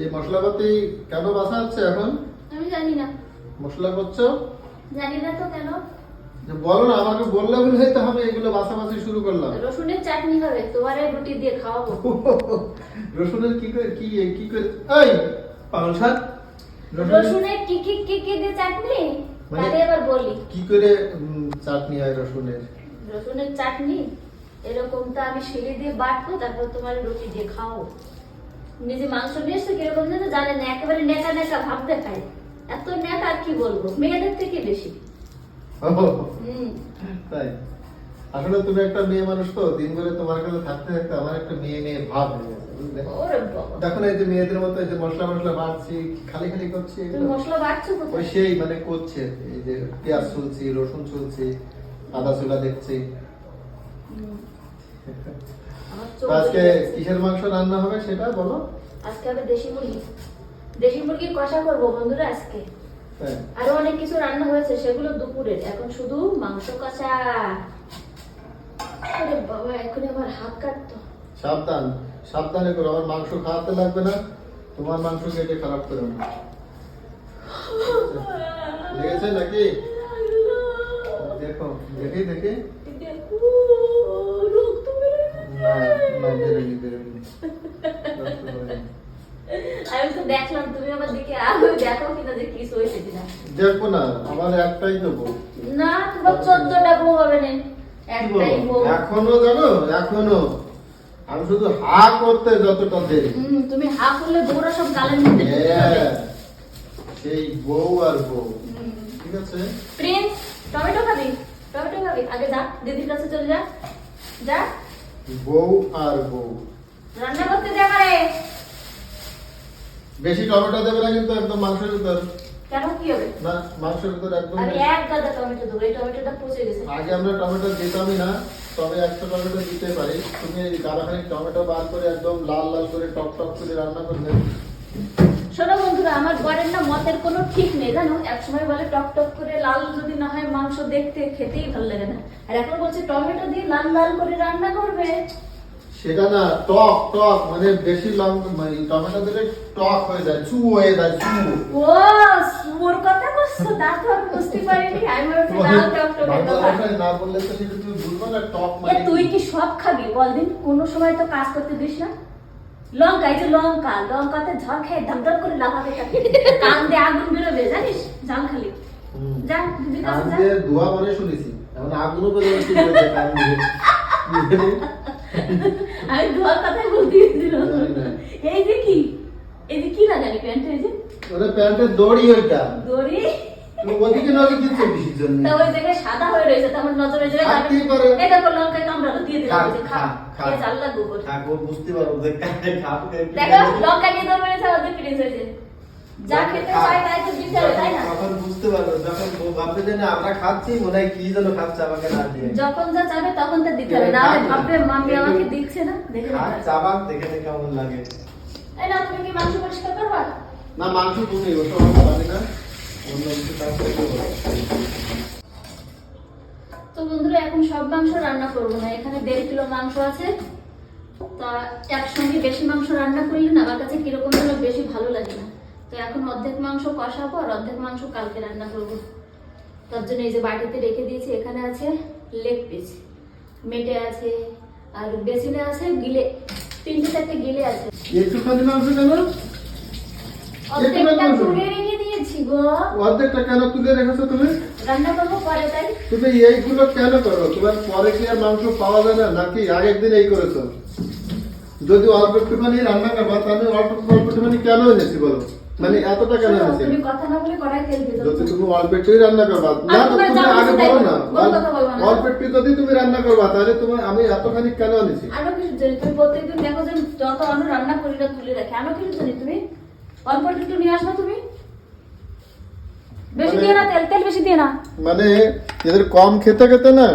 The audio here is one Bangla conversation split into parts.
এই মশলাপাতি কেন বাসা হচ্ছে এখন? আমি জানি না। মশলা করছ? জানি না তো কেন? যে বলো না আমাকে বললে বলে তো হবে এগুলো বাসাবাসি শুরু করলাম। রসুনের চাটনি হবে তোমার এই রুটি দিয়ে খাওয়াবো। রসুনের কি করে কি কি করে এই পাগল সাত রসুনের কি কি কি কি দিয়ে চাটনি? মানে- তাহলে এবার বলি। কি করে চাটনি হয় রসুনের? রসুনের চাটনি এরকমটা আমি শিলে দিয়ে বাটবো তারপর তোমার রুটি দিয়ে খাওয়াবো। নিজে মাংস নিয়ে এসছে কীরকম যেন জানে না একেবারে নেকা নেকা ভাবতে খায় এত নেকা কি বলব? মেয়েদের থেকে বেশি। তাই? আসলে তুমি একটা মেয়ে মানুষ তো দিন ভরে তোমার কাছে থাকতে থাকতে আমার একটা মেয়ে মেয়ে ভাব হয়ে গেছে দেখো না এই যে মেয়েদের মতো এই যে মশলা মশলা বাড়ছি খালি খালি করছি মশলা বাটছো ওই সেই মানে করছে এই যে পেঁয়াজ চুলছি রসুন চুলছি আদা চুলা দেখছি। আজকে কিসের মাংস রান্না হবে সেটা বলো? আজকে হবে দেশি মুরগি। দেশি মুরগির কষা করব বন্ধুরা আজকে। হ্যাঁ। আরও অনেক কিছু রান্না হয়েছে সেগুলো দুপুরের। এখন শুধু মাংস কষা। আরে বাবা এখন আবার হাত কাটতো সাবধান সাবধানে করো। আমার মাংস খাওয়াতে লাগবে না। তোমার মাংস কেটে খারাপ করো না। লেগেছে নাকি? দেখো দেখি দেখি। দেখো, রক্ত বের না বেরোয়নি বেরোয়নি আমি তো দেখলাম তুমি আমার দিকে আরও দেখো কিনা যে কি হয়েছে কিনা। দেখব না আমার একটাই দেবো না তোমার চোদ্দটা বউ হবে না। একটাই বউ। এখনও জানো? এখনও। আমি শুধু হা করতে যতটা দেরি। তুমি হা করলে বউরা সব গালের মধ্যে ঢুকে হ্যাঁ, সেই বউ আর বউ ঠিক আছে? প্রিন্স টমেটো খাবি? টমেটো খাবি? আগে যা দিদির কাছে চলে যা। যা। বউ আর বউ। রান্না করতে যা পারে। বেশি টমেটো দেবে না কিন্তু একদম মাংসের ভিতর। কেন? কি হবে? না মাংসের ভিতর একদম আমি এক গাদা টমেটো দেবো এই টমেটোটা পচে গেছে। আগে আমরা টমেটো দিতামই না তবে একটা টমেটো দিতে পারি। তুমি গালাখানি টমেটো বার করে একদম লাল লাল করে টক টক করে রান্না করবে শোনো বন্ধুরা আমার বরের না মতের কোনো ঠিক নেই জানো? একসময় বলে টক টক করে লাল যদি না হয় মাংস দেখতে খেতেই ভালো লাগে না। আর এখন বলছে টমেটো দিয়ে লাল লাল করে রান্না করবে। সেটা না টক টক মানে বেশি লং মানে টমেটো দিলে টক হয়ে যায় চু হয়ে যায় চু ও ওর কথা বলছো? তা তো আমি বুঝতে পারিনি। আমি লাল টক বাংলা ভাষায় না বললে তো সেটা তুমি বুঝবে না টক মানে তুই কি? সব খাবি? বলদিন কোনো সময় তো কাজ করতে দিস না? লঙ্কা এই যে লঙ্কা লঙ্কাতে ঝড় খেয়ে ধপ ধপ করে লাফাতে থাকে কান দিয়ে আগুন বেরোবে জানিস? জাল খালি। দিদির কাছে দিয়ে মানে শুনেছি। এখন আগুনও বেরোয় কি বলছে কান দিয়ে। আমি ধোয়ার কথাই বলতে গেছিলাম। এই যে কি? এই যে কি না জানি প্যান্ট এই যে? ওরে প্যান্টের দড়ি ওইটা। দড়ি? ওদিকে নজর দিচ্ছ কিসের জন্য? তা ওই জায়গায় সাদা হয়ে রয়েছে তোমার নজরে যাবে। থাকতেই পারে। এটা লঙ্কায় কামড়ালো দিয়ে দিলাম যে খা বুঝতে পারো যে কানে দেখো লঙ্কা নিয়ে মেরেছে ফিরে যা খেতে তাই তো দিতে হবে তাই না? তখন বুঝতে পারো যখন ভাববে যে না আমরা খাচ্ছি মনে হয় কি যেন খাচ্ছে আমাকে না দিয়ে। যখন যা চাবে তখন তা দিতে হবে। না হলে ভাববে মাম্মি আমাকে দিচ্ছে না? দেখে চাবাক দেখে কেমন লাগে। এই না তুমি কি মাংস পরিষ্কার করবা? না মাংস তুমি ওটা আমি না। পারো। তো বন্ধুরা এখন সব মাংস রান্না করব না। এখানে দেড় কিলো মাংস আছে। তা একসঙ্গে বেশি মাংস রান্না করলে না আমার কাছে কীরকম যেন বেশি ভালো লাগে না। তো এখন অর্ধেক মাংস কষাবো আর অর্ধেক মাংস কালকে রান্না করব। তার জন্য এই যে বাটিতে রেখে দিয়েছি এখানে আছে লেগ পিস। মেটে আছে আর বেসিনে আছে গিলে তিনটে চারটে গিলে আছে। একটুখানি মাংস কেন? অর্ধেকটা মাংস? অর্ধেকটা কেন তুলে রেখেছো তুমি? রান্না করব পরে তাই? তুমি এইগুলো কেন করো? তোমার পরে কি আর মাংস পাওয়া যায় না? নাকি আগের দিন এই করেছ? যদি অল্প একটুখানি রান্না করবা তাহলে অল্প অল্প একটুখানি কেন এনেছি বলো? মানে এতটা কেন এনেছি। যদি তুমি অল্প একটুই রান্না করবা। না তুমি আগে বলো না। অল্প একটু যদি তুমি রান্না করবা তাহলে তোমার আমি এতখানি কেন এনেছি? আরও কিছু জানি তুমি প্রত্যেকদিন দেখো যে যত অন্য রান্না করি না তুলে রাখে। আরও কিছু জানি তুমি? অল্প একটু নিয়ে তুমি? বেশি মানে- দিয়ে না তেল তেল বেশি না। মানে এদের কম খেতে খেতে না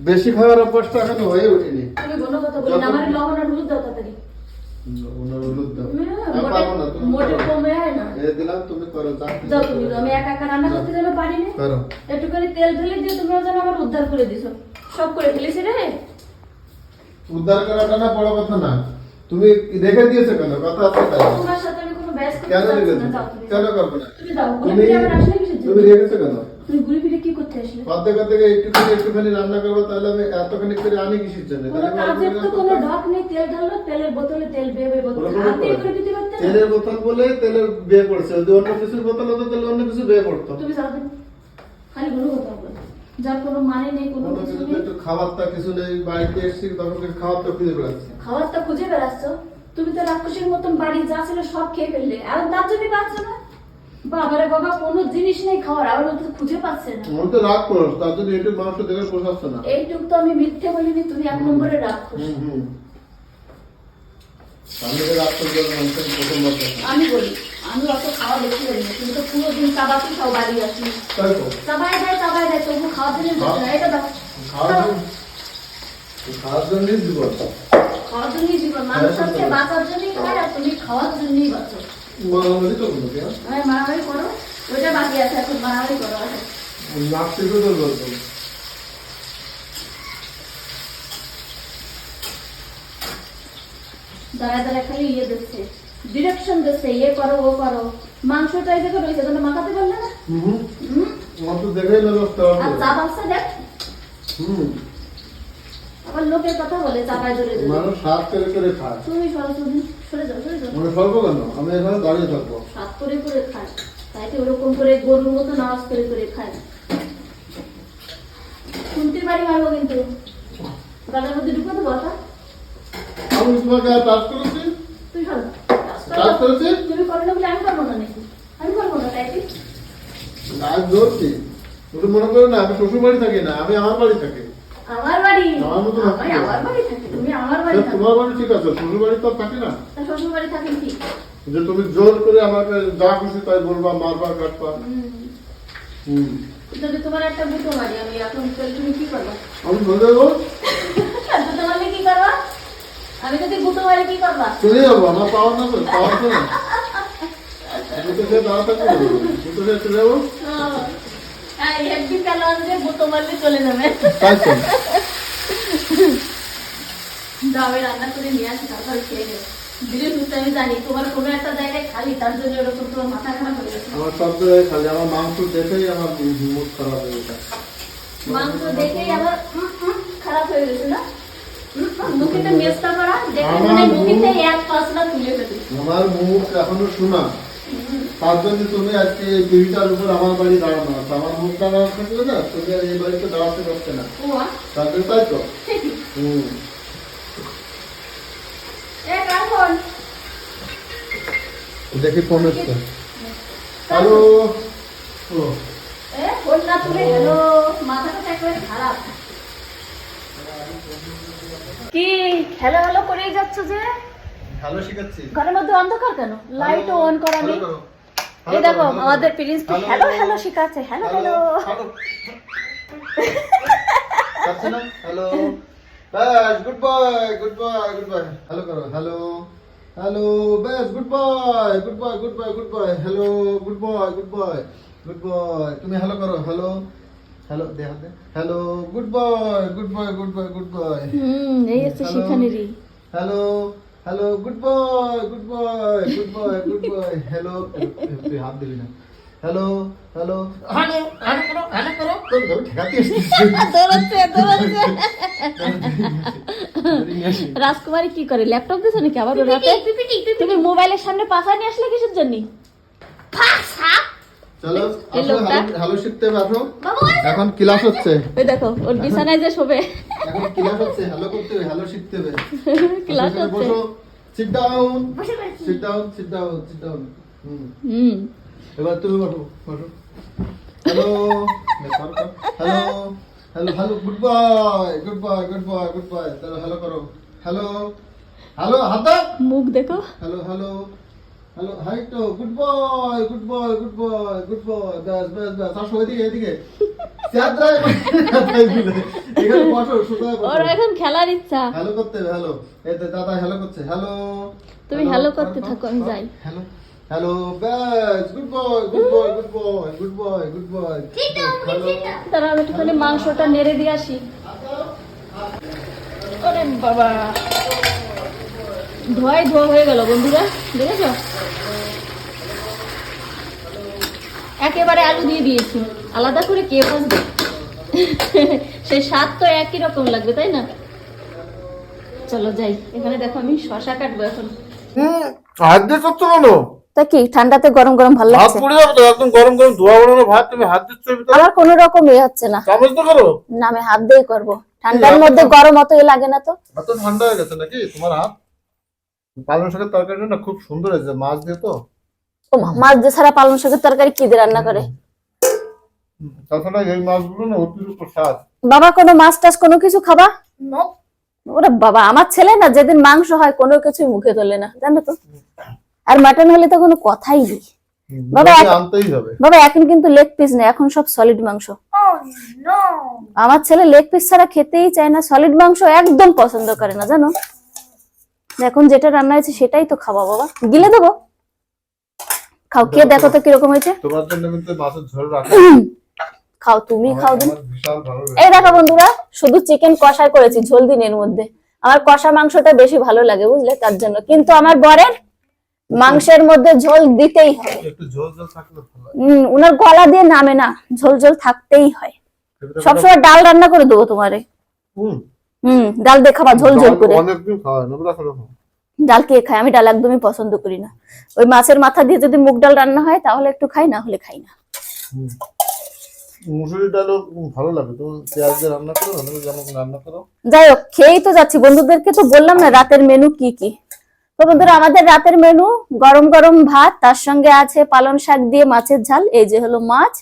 বেশি খাওয়ার অভ্যাসটা এখনও হয়ে ওঠেনি। তুমি কোনো কথা বলি না আমার লবণ আর হলুদ দাও তাড়াতাড়ি। উদ্ধার করে দিছো। সব করে ফেলেছি রে। উদ্ধার করাটা না বড় কথা না। তুমি রেখে দিয়েছ কেন? কথা আছে তাই। তোমার সাথে আমি কোনো ব্যস্ত কেন করবে না? তুমি তুমি জন্য? রেখেছো কেন? তুমি ঘুরে ফিরে কি করতে আসলে? অর্ধেক অর্ধেক একটুখানি একটুখানি রান্না করব তাহলে আমি এতখানি করে আনি কিসের জন্য? কোনো কাজের তো কোনো ঢক নেই তেল ঢাললো তেলের বোতলে তেল বেয়ে বেয়ে বোতল। ওরকম করে। করে দিতে পারতে তেলের বোতল বলে তেলের বিয়ে পড়ছে যদি অন্য কিছুর বোতল হতো তাহলে অন্য কিছু বিয়ে পড়তো। তুমি যাও খালি গুলো কথা বলো যার কোনো মানে নেই কোনো কিছু নেই। খাবারটা কিছু নেই বাড়িতে এসেছি তখন কিছু খাবারটা খুঁজে বেড়াচ্ছি। খাবারটা খুঁজে বেড়াচ্ছ? তুমি তো রাক্ষসের মতন বাড়ি যা ছিল সব খেয়ে ফেললে। আর তার জন্য পাচ্ছ না। বাবারে বাবা কোনো জিনিস নেই খাওয়ার আর তো খুঁজে পাচ্ছে না। তো রাগ করো তার জন্য একটু মাংস দেখে পোষাচ্ছে না। এইটুক তো আমি মিথ্যে বলিনি তুমি এক নম্বরে রাক্ষস। হুম হুম। রাগ করব মানুষের প্রথমবার আমি বলি আমি অত খাওয়া বেশি না তুমি তো পুরো দিন চাবাতে বাড়ি তাই তো। চাবাই দেয় চাবাই দেয় তবু খাওয়ার জন্য না। এটা দাও। খাওয়ার জন্যই জীবন। খাওয়ার জন্যই জীবন মানুষ বাঁচার জন্যই খায় আর তুমি খাওয়ার জন্যই বাঁচো। মারামারি তো কোনো কে আমি মারামারি করো। ওইটা বাকি আছে এখন মারামারি করো। আছে থেকে তো বলতো দাঁড়ায় দাঁড়ায় খালি ইয়ে দিচ্ছে ডিরেকশন দিচ্ছে ইয়ে করো ও করো। মাংসটা এই দেখে রয়েছে তোমরা মাখাতে পারলে না? হুম হুম। তো দেখেই না দশটা আর চা বাচ্চা দেখ। হুম। আবার লোকের কথা বলে চাপায় ধরে মানুষ সাত করে করে খায়। তুমি সরো তুমি সরে যাও সরে যাও। মানে স্বল্প কেন? আমি এখানে দাঁড়িয়ে থাকব। সাত করে করে খায়। তাই তো ওরকম করে গরুর মতো নামাজ করে করে খায়। শুনতে পারি মারবো কিন্তু। গালের মধ্যে ঢুকে দেবো কথা আমি তোমাকে আর টাচ করেছি? তুই সরো টাচ করেছি? তুমি করো না বলে আমি করব না নাকি? আমি করব না তাই কি? কাজ ধরছি। ওটা মনে করো না আমি শ্বশুর বাড়ি থাকি না আমি আমার বাড়ি থাকি। আমার বাড়ি? আমার মতো। আমার বাড়ি থাকি। তুমি আমার বাড়ি তোমার বাড়ি ঠিক আছে শ্বশুর বাড়ি তো থাকি না? শ্বশুর বাড়ি থাকেন কি যে তুমি জোর করে আমাকে যা খুশি তাই বলবা মারবা কাটবা। হুম। যদি তোমার একটা বুটো মারি আমি এখন তুমি কি করবা? আমি চলে যাব? বুটো মারলে কি করবা? আমি যদি বুটো মারি কি করবা? চলে যাব আমার পাওয়ার না পাওয়ার না। আমি তো সে দাঁড়া থাকব আমি চলে যাব? হেভি কালার যে বুটো মারলে চলে যাবে। তাই দামে রান্না করে নিয়ে আসি তারপরে খেয়ে নেবে। আমি জানি তোমার কোনো একটা জায়গায় খালি তার জন্য তোমার মাথা খারাপ হয়ে গেছে। আমার সব জায়গায় খালি আমার মাংস দেখেই আমার মুড খারাপ হয়ে গেছে। মাংস দেখেই খারাপ হয়ে গেছে না? উম, উম, মুখেতে মেস্তা করা দেখে আমার মনে মুখ- মুখেতে এক পাঁচলা তুলে ফেলি। আমার মুখ এখনও শোনা। তার জন্য তুমি আজকে এই টিভিটার উপর আমার বাড়ি দাঁড়ানো আছে আমার মুখ দাঁড়ানো থাকলে না? তুমি আর এই বাড়িতে দাঁড়াতে পারছে না। তার জন্য তাই তো? হুম? দেখি ফোন এসছে হ্যালো। ও। ফোন না তুলে হ্যালো। মাথাটা একেবারে খারাপ। কি? হ্যালো হ্যালো করেই যাচ্ছ যে? হ্যালো শিখাচ্ছি। ঘরের মধ্যে অন্ধকার কেন? লাইট অন করা নেই। এই দেখো আমাদের। Prince hello. Hello hello শিখাচ্ছে। Hello hello hello. Hello. ব্যাস good boy good boy good boy hello করো হ্যালো হ্যালো ব্যাস good boy good boy good boy good boy hello good boy good boy good boy তুমি হ্যালো করো হ্যালো হ্যালো দে hello good boy good boy good boy good boy হুম এই হচ্ছে Hello. Hello hello good boy good boy good boy good boy hello তুই হাত দিবি না হ্যালো হ্যালো হ্যালো হ্যালো করো হ্যালো করো তোর ঘরে ঠেকাতে দৌড়াচ্ছে দৌড়াচ্ছে। রাজকুমারী কি করে ল্যাপটপ দিছো নাকি আবার রাতে? তুমি মোবাইলের সামনে পাখা নিয়ে আসলে কিসের জন্য? চলো? হ্যালো শিখতে এখন ক্লাস হচ্ছে। ওই দেখো ওর বিছানায় যে শোবে। এখন ক্লাস হচ্ছে হ্যালো করতে হবে হ্যালো শিখতে হবে। ক্লাস হচ্ছে। Sit down sit down sit down sit down হুম। হুম। এবার তুমি বসো বসো। Hello hello hello hello good boy good boy good boy good চলো হ্যালো করো। হ্যালো হ্যালো হাত। মুখ দেখো। হ্যালো হ্যালো হ্যালো হাই তো good boy good boy good boy good boy ব্যাস ব্যাস ব্যাস। আসো এদিকে। এদিকে। ওর এখন খেলার ইচ্ছা। হ্যালো করতে হ্যালো এই দাদা হ্যালো করছে। হ্যালো তুমি hello করতে থাকো, আমি যাই। হ্যালো হ্যালো ব্যাস good boy good boy good boy good boy good boy তারা আমি একটুখানি মাংসটা নেড়ে দিয়ে আসি। ওরে বাবা। ধোয়াই ধোয়া হয়ে গেল বন্ধুরা। দেখেছ? একেবারে আলু দিয়ে দিয়েছি। আলাদা করে কে ভাজবে? সেই স্বাদ তো একই রকম লাগবে তাই না? চলো যাই। এখানে দেখো আমি শশা কাটবো এখন। হুম হাত করছ তা কি ঠান্ডাতে গরম গরম ভালো হাত পুড়ে যাবে তো একদম গরম গরম ধোয়া বানানো ভাত তুমি হাত দিচ্ছ আমার কোনো রকম এ হচ্ছে না। চামচ তো করো? না আমি হাত করব। ঠান্ডার মধ্যে গরম অত এ লাগে না তো। এত ঠান্ডা হয়ে গেছে নাকি? তোমার হাত? পালং শাকের তরকারিটা না খুব সুন্দর হয়েছে মাছ দিয়ে তো। ও মাছ দিয়ে ছাড়া পালং শাকের তরকারি কি দিয়ে রান্না করে? তাছাড়া এই মাছগুলো না অতিরিক্ত স্বাদ। বাবা কোনো মাছ টাছ কোনো কিছু খাবা? ওরে বাবা আমার ছেলে না যেদিন মাংস হয় কোনো কিছুই মুখে তোলে না জানো তো? আর মাটন হলে তো কোনো কথাই নেই। বাবা, এখন কিন্তু লেগ পিস নেই এখন সব সলিড মাংস। আমার ছেলে লেগ পিস ছাড়া খেতেই চায় না সলিড মাংস একদম পছন্দ করে না জানো? এখন যেটা রান্না হয়েছে সেটাই তো খাওয়া বাবা। গিলে দেবো? খাও খেয়ে দেখো তো কীরকম হয়েছে। তোমার জন্য কিন্তু মাছের ঝোল রাখা। খাও তুমি খাও দিন। এই দেখো বন্ধুরা শুধু চিকেন কষাই করেছি ঝোল দিনের মধ্যে। আমার কষা মাংসটা বেশি ভালো লাগে বুঝলে? তার জন্য। কিন্তু আমার বরের মাংসের মধ্যে ঝোল দিতেই হয়। একটু ঝোল ঝোল থাকলে ভালো উম, উনার গলা দিয়ে নামে না ঝোল ঝোল থাকতেই হয়। সবসময় ডাল রান্না করে দেবো তোমারে। হুম। হুম ডাল দিয়ে খাবা ঝোল ঝোল করে। অনেকদিন খাওয়া না বুঝা করো ডাল কে খাই আমি ডাল একদমই পছন্দ করি না। ওই মাছের মাথা দিয়ে যদি মুগ ডাল রান্না হয় তাহলে একটু খাই না হলে খাই না। মুসুরি ডালও ভালো লাগে তুমি পেঁয়াজ দিয়ে রান্না করো রান্না করো। যাই হোক খেয়েই তো যাচ্ছি। বন্ধুদেরকে তো বললাম না রাতের মেনু কি কি? তো বন্ধুরা, আমাদের রাতের মেনু গরম গরম ভাত, তার সঙ্গে আছে পালন শাক দিয়ে মাছের ঝাল, এই যে হলো মাছ।